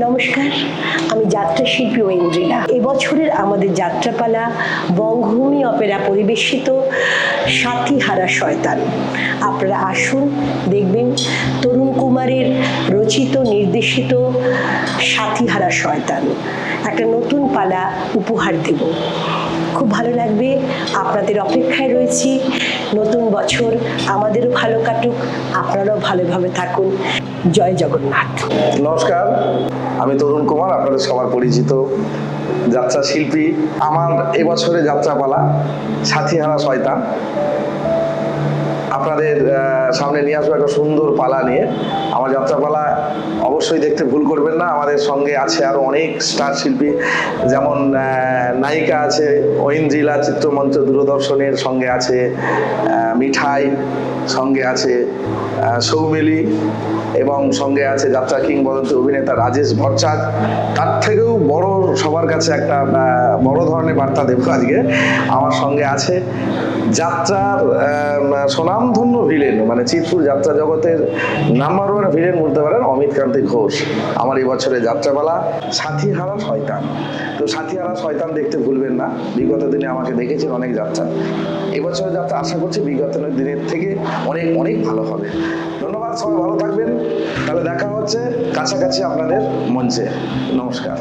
নমস্কার, আমি যাত্রা শিল্পী ঐন্দ্রিলা এবছরের আমাদের যাত্রাপালা বঙ্গভূমি অপেরা পরিবেশিত সাথী হারা শয়তান। আপনারা আসুন, দেখবেন তরুণ কুমারের রচিত, নির্দেশিত সাথী হারা শয়তান। একটা নতুন পালা উপহার দেব। খুব ভালো লাগবে, আপনাদের অপেক্ষায় রয়েছি। বছর আমাদেরও ভালো কাটুক, আপনারাও ভালোভাবে থাকুন। জয় জগন্নাথ। নমস্কার, আমি তরুণ কুমার, আপনাদের সবার পরিচিত যাত্রা শিল্পী, আমার এবছরে যাত্রাপালা সাথীহারা শয়তান। আপনাদের সামনে নিয়ে আসব একটা সুন্দর পালা নিয়ে। আমার যাত্রাপালা অবশ্যই দেখতে ভুল করবেন না। আমাদের সঙ্গে আছে আরও অনেক স্টার শিল্পী যেমন নায়িকা আছে ঐন্দ্রিলা চিত্রমঞ্চ দূরদর্শনের সঙ্গে আছে মিঠাই সঙ্গে আছে সৌমিলি এবং সঙ্গে আছে যাত্রা কিংবদন্তি অভিনেতা রাজেশ ভট্টাচ তার থেকেও বড় সবার কাছে একটা বড় ধরনের বার্তা দেবো আজকে। আমার সঙ্গে আছে যাত্রার আহ, স্বনামধন্য ভিলেন মানে চিতপুর যাত্রা জগতের নাম্বার ওয়ান ভিলেন বলতে পারেন অমিত কান্তি ঘোষ, আমার এই বছরের যাত্রাপালা সাথী হারা শয়তান। তো সাথী হারা শয়তান দেখতে ভুলবেন না, বিগত দিনে আমাকে দেখেছেন অনেক যাত্রা। এবছরের যাত্রা আশা করছি বিগত দিনের থেকে অনেক অনেক ভালো হবে। ধন্যবাদ, সবাই ভালো থাকবেন। তাহলে দেখা হচ্ছে কাছাকাছি আপনাদের মঞ্চে। নমস্কার।